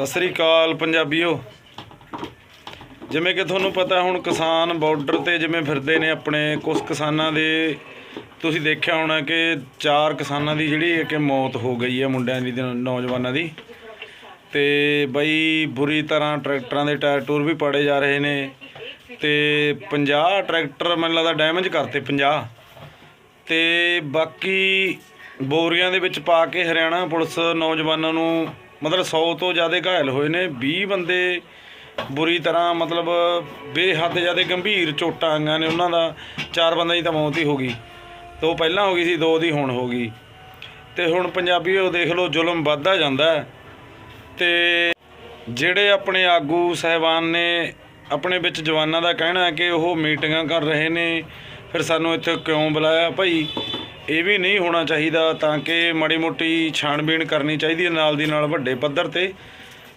ਸਤਿ ਸ੍ਰੀ ਅਕਾਲ ਪੰਜਾਬੀਓ। ਜਿਵੇਂ ਕਿ ਤੁਹਾਨੂੰ ਪਤਾ ਹੁਣ ਕਿਸਾਨ ਬਾਰਡਰ ਤੇ ਜਿਵੇਂ ਫਿਰਦੇ ਨੇ ਆਪਣੇ ਕੁਝ ਕਿਸਾਨਾਂ ਦੇ ਤੁਸੀਂ ਦੇਖਿਆ ਹੋਣਾ ਕਿ ਚਾਰ ਕਿਸਾਨਾਂ ਦੀ ਜਿਹੜੀ ਹੈ ਕਿ ਮੌਤ ਹੋ ਗਈ ਹੈ ਮੁੰਡਿਆਂ ਦੀ ਨੌਜਵਾਨਾਂ ਦੀ। ਤੇ ਬਈ ਬੁਰੀ ਤਰ੍ਹਾਂ ਟਰੈਕਟਰਾਂ ਦੇ ਟਾਇਰ ਟੂਰ ਵੀ ਪਾੜੇ ਜਾ ਰਹੇ ਨੇ। ਤੇ 50 ਟਰੈਕਟਰ ਮੈਨੂੰ ਲੱਗਦਾ ਡੈਮੇਜ ਕਰਤੇ 50 ਤੇ ਬਾਕੀ ਬੋਰੀਆਂ ਦੇ ਵਿੱਚ ਪਾ ਕੇ ਹਰਿਆਣਾ ਪੁਲਿਸ ਨੌਜਵਾਨਾਂ ਨੂੰ ਮਤਲਬ 100 ਤੋਂ ਜ਼ਿਆਦਾ ਘਾਇਲ ਹੋਏ ਨੇ 20 ਬੰਦੇ ਬੁਰੀ ਤਰ੍ਹਾਂ ਮਤਲਬ ਬੇਹੱਦ ਜ਼ਿਆਦਾ ਗੰਭੀਰ ਚੋਟਾਂ ਆਈਆਂ ਨੇ ਉਹਨਾਂ ਦਾ, ਚਾਰ ਬੰਦਿਆਂ ਦੀ ਤਾਂ ਮੌਤ ਹੀ ਹੋ ਗਈ। ਦੋ ਪਹਿਲਾਂ ਹੋ ਗਈ ਸੀ, ਦੋ ਦੀ ਹੁਣ ਹੋ ਗਈ। ਤੇ ਹੁਣ ਪੰਜਾਬੀ ਦੇਖ ਲਓ ਜ਼ੁਲਮ ਵੱਧਦਾ ਜਾਂਦਾ ਹੈ। ਤੇ ਜਿਹੜੇ ਆਪਣੇ ਆਗੂ ਸਹਿਬਾਨ ਨੇ, ਆਪਣੇ ਵਿੱਚ ਜਵਾਨਾਂ ਦਾ ਕਹਿਣਾ ਹੈ ਕਿ ਉਹ ਮੀਟਿੰਗਾਂ ਕਰ ਰਹੇ ਨੇ, ਫਿਰ ਸਾਨੂੰ ਇੱਥੇ ਕਿਉਂ ਬੁਲਾਇਆ? ਭਾਈ ਇਹ ਵੀ ਨਹੀਂ ਹੋਣਾ ਚਾਹੀਦਾ ਤਾਂ ਕਿ ਮਾੜੀ ਮੋਟੀ ਛਾਣਬੀਣ ਕਰਨੀ ਚਾਹੀਦੀ ਹੈ ਨਾਲ ਦੀ ਨਾਲ ਵੱਡੇ ਪੱਧਰ ਤੇ।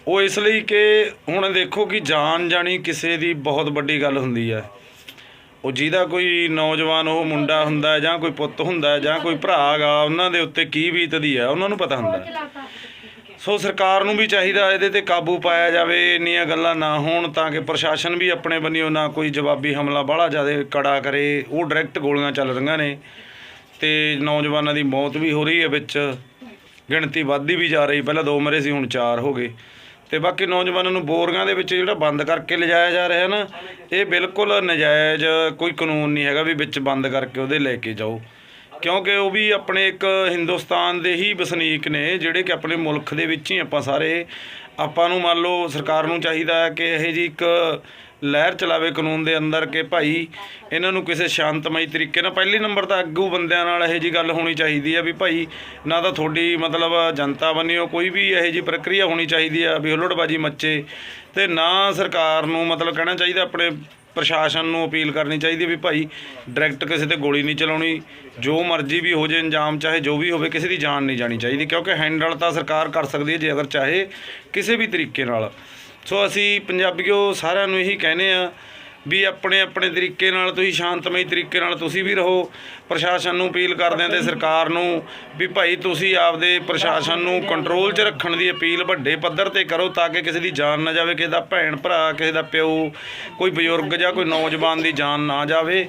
ਉਹ ਇਸ ਲਈ ਕਿ ਹੁਣ ਦੇਖੋ ਕਿ ਜਾਨ ਜਾਣੀ ਕਿਸੇ ਦੀ ਬਹੁਤ ਵੱਡੀ ਗੱਲ ਹੁੰਦੀ ਹੈ। ਉਹ ਜਿਹਦਾ ਕੋਈ ਨੌਜਵਾਨ, ਉਹ ਮੁੰਡਾ ਹੁੰਦਾ ਜਾਂ ਕੋਈ ਪੁੱਤ ਹੁੰਦਾ ਜਾਂ ਕੋਈ ਭਰਾ ਗਾ ਉਹਨਾਂ ਦੇ ਉੱਤੇ ਕੀ ਬੀਤਦੀ ਹੈ, ਉਹਨਾਂ ਨੂੰ ਪਤਾ ਹੁੰਦਾ ਸੋ ਸਰਕਾਰ ਨੂੰ ਵੀ ਚਾਹੀਦਾ ਇਹਦੇ ਤੇ ਕਾਬੂ ਪਾਇਆ ਜਾਵੇ, ਇੰਨੀਆਂ ਗੱਲਾਂ ਨਾ ਹੋਣ ਤਾਂ ਕਿ ਪ੍ਰਸ਼ਾਸਨ ਵੀ ਆਪਣੇ ਬੰਨਿਓ ਨਾ ਕੋਈ ਜਵਾਬੀ ਹਮਲਾ ਬਾਹਲਾ ਜ਼ਿਆਦਾ ਕੜਾ ਕਰੇ। ਉਹ ਡਾਇਰੈਕਟ ਗੋਲੀਆਂ ਚੱਲ ਰਹੀਆਂ ਨੇ। ਤੇ ਨੌਜਵਾਨਾਂ ਦੀ ਮੌਤ ਵੀ ਹੋ ਰਹੀ ਹੈ ਵਿੱਚ। ਗਿਣਤੀ ਵੱਧਦੀ ਵੀ ਜਾ ਰਹੀ। ਪਹਿਲਾਂ ਦੋ ਮਰੇ ਸੀ, ਹੁਣ ਚਾਰ ਹੋ ਗਏ। ਤੇ ਬਾਕੀ ਨੌਜਵਾਨਾਂ ਨੂੰ ਬੋਰੀਆਂ ਦੇ ਵਿੱਚ ਜਿਹੜਾ ਬੰਦ ਕਰਕੇ ਲਿਜਾਇਆ ਜਾ ਰਿਹਾ ਨਾ, ਇਹ ਬਿਲਕੁਲ ਨਜਾਇਜ਼, ਕੋਈ ਕਾਨੂੰਨ ਨਹੀਂ ਹੈਗਾ ਵੀ ਵਿੱਚ ਬੰਦ ਕਰਕੇ ਉਹਦੇ ਲੈ ਕੇ ਜਾਓ। ਕਿਉਂਕਿ ਉਹ ਵੀ ਆਪਣੇ ਇੱਕ ਹਿੰਦੁਸਤਾਨ ਦੇ ਹੀ ਵਸਨੀਕ ਨੇ, ਜਿਹੜੇ ਕਿ ਆਪਣੇ ਮੁਲਕ ਦੇ ਵਿੱਚ ਹੀ ਆਪਾਂ ਸਾਰੇ, ਆਪਾਂ ਨੂੰ ਮੰਨ ਲਓ ਸਰਕਾਰ ਨੂੰ ਚਾਹੀਦਾ ਹੈ ਕਿ ਇਹ ਜੀ ਇੱਕ ਲਹਿਰ ਚਲਾਵੇ ਕਾਨੂੰਨ ਦੇ ਅੰਦਰ ਕਿ ਭਾਈ ਇਹਨਾਂ ਨੂੰ ਕਿਸੇ ਸ਼ਾਂਤਮਈ ਤਰੀਕੇ ਨਾਲ, ਪਹਿਲੇ ਨੰਬਰ ਤਾਂ ਅੱਗੂ ਬੰਦਿਆਂ ਨਾਲ ਇਹੋ ਜੀ ਗੱਲ ਹੋਣੀ ਚਾਹੀਦੀ ਹੈ ਵੀ ਭਾਈ ਨਾ ਤਾਂ ਤੁਹਾਡੀ ਮਤਲਬ ਜਨਤਾ ਬੰਨਿਓ, ਕੋਈ ਵੀ ਇਹੋ ਜੀ ਪ੍ਰਕਿਰਿਆ ਹੋਣੀ ਚਾਹੀਦੀ ਆ ਵੀ ਹੁੱਲੜਬਾਜੀ ਮੱਚੇ ਤੇ ਨਾ ਸਰਕਾਰ ਨੂੰ ਮਤਲਬ ਕਹਿਣਾ ਚਾਹੀਦਾ ਆਪਣੇ ਪ੍ਰਸ਼ਾਸਨ ਨੂੰ ਅਪੀਲ ਕਰਨੀ ਚਾਹੀਦੀ ਹੈ ਵੀ ਭਾਈ ਡਾਇਰੈਕਟ ਕਿਸੇ ਤੇ ਗੋਲੀ ਨਹੀਂ ਚਲਾਉਣੀ, ਜੋ ਮਰਜ਼ੀ ਵੀ ਹੋ ਜੇ ਇੰਜਾਮ ਚਾਹੇ ਜੋ ਵੀ ਹੋਵੇ, ਕਿਸੇ ਦੀ ਜਾਨ ਨਹੀਂ ਜਾਣੀ ਚਾਹੀਦੀ, ਕਿਉਂਕਿ ਹੈਂਡਲ ਤਾਂ ਸਰਕਾਰ ਕਰ ਸਕਦੀ ਹੈ ਜੇ ਅਗਰ ਚਾਹੇ ਕਿਸੇ ਵੀ ਤਰੀਕੇ ਨਾਲ। ਸੋ ਅਸੀਂ ਪੰਜਾਬੀਓ ਸਾਰਿਆਂ ਨੂੰ ਇਹੀ ਕਹਿੰਦੇ ਆ ਵੀ ਆਪਣੇ ਆਪਣੇ ਤਰੀਕੇ ਨਾਲ ਤੁਸੀਂ ਸ਼ਾਂਤਮਈ ਤਰੀਕੇ ਨਾਲ ਤੁਸੀਂ ਵੀ ਰਹੋ ਪ੍ਰਸ਼ਾਸਨ ਨੂੰ ਅਪੀਲ ਕਰਦੇ ਹਾਂ ਤੇ ਸਰਕਾਰ ਨੂੰ ਵੀ ਭਾਈ ਤੁਸੀਂ ਆਪਦੇ ਪ੍ਰਸ਼ਾਸਨ ਨੂੰ ਕੰਟਰੋਲ 'ਚ ਰੱਖਣ ਦੀ ਅਪੀਲ ਵੱਡੇ ਪੱਧਰ ਤੇ ਕਰੋ ਤਾਂ ਕਿ ਕਿਸੇ ਦੀ ਜਾਨ ਨਾ ਜਾਵੇ ਕਿਸੇ ਦਾ ਭੈਣ ਭਰਾ ਕਿਸੇ ਦਾ ਪਿਓ ਕੋਈ ਬਜ਼ੁਰਗ ਜਾਂ ਕੋਈ ਨੌਜਵਾਨ ਦੀ ਜਾਨ ਨਾ ਜਾਵੇ।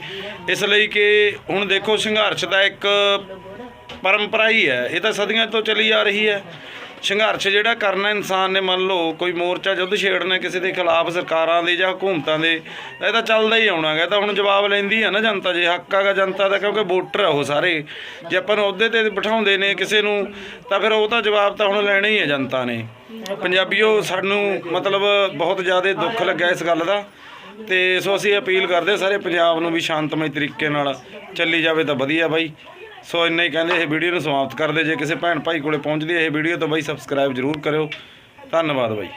ਇਸ ਲਈ ਕਿ ਹੁਣ ਦੇਖੋ ਸੰਘਰਸ਼ ਦਾ ਇੱਕ ਪਰੰਪਰਾ ਹੀ ਹੈ ਇਹ ਤਾਂ ਸਦੀਆਂ ਤੋਂ ਚੱਲੀ ਆ ਰਹੀ ਹੈ। ਸੰਘਰਸ਼ ਜਿਹੜਾ ਕਰਨਾ ਇਨਸਾਨ ਨੇ ਮੰਨ ਲਓ, ਕੋਈ ਮੋਰਚਾ ਜੁੱਧ ਛੇੜਨਾ ਕਿਸੇ ਦੇ ਖਿਲਾਫ ਸਰਕਾਰਾਂ ਦੇ ਜਾਂ ਹਕੂਮਤਾਂ ਦੇ, ਇਹ ਤਾਂ ਚੱਲਦਾ ਹੀ ਆਉਣਾ ਗਾ ਇਹ ਤਾਂ ਹੁਣ ਜਵਾਬ ਲੈਂਦੀ ਹੈ ਨਾ ਜਨਤਾ, ਜੇ ਹੱਕ ਹੈਗਾ ਜਨਤਾ ਦਾ, ਕਿਉਂਕਿ ਵੋਟਰ ਆ ਉਹ ਸਾਰੇ। ਜੇ ਆਪਾਂ ਨੂੰ ਅਹੁਦੇ ਤੇ ਬਿਠਾਉਂਦੇ ਨੇ ਕਿਸੇ ਨੂੰ, ਤਾਂ ਫਿਰ ਉਹ ਤਾਂ ਜਵਾਬ ਤਾਂ ਹੁਣ ਲੈਣਾ ਹੀ ਹੈ ਜਨਤਾ ਨੇ। ਪੰਜਾਬੀਓ, ਸਾਨੂੰ ਮਤਲਬ ਬਹੁਤ ਜ਼ਿਆਦਾ ਦੁੱਖ ਲੱਗਾ ਇਸ ਗੱਲ ਦਾ। ਤੇ ਸੋ ਅਸੀਂ ਅਪੀਲ ਕਰਦੇ ਸਾਰੇ ਪੰਜਾਬ ਨੂੰ ਵੀ ਸ਼ਾਂਤਮਈ ਤਰੀਕੇ ਨਾਲ ਚੱਲੀ ਜਾਵੇ ਤਾਂ ਵਧੀਆ ਬਾਈ। ਸੋ ਇੰਨਾ ਹੀ ਕਹਿੰਦੇ, ਇਹ ਵੀਡੀਓ ਨੂੰ ਸਮਾਪਤ ਕਰਦੇ ਜੇ ਕਿਸੇ ਭੈਣ ਭਾਈ ਕੋਲੇ ਪਹੁੰਚਦੀ ਹੈ ਇਹ ਵੀਡੀਓ, ਤਾਂ ਬਾਈ ਸਬਸਕ੍ਰਾਈਬ ਜ਼ਰੂਰ ਕਰਿਓ। ਧੰਨਵਾਦ ਬਾਈ।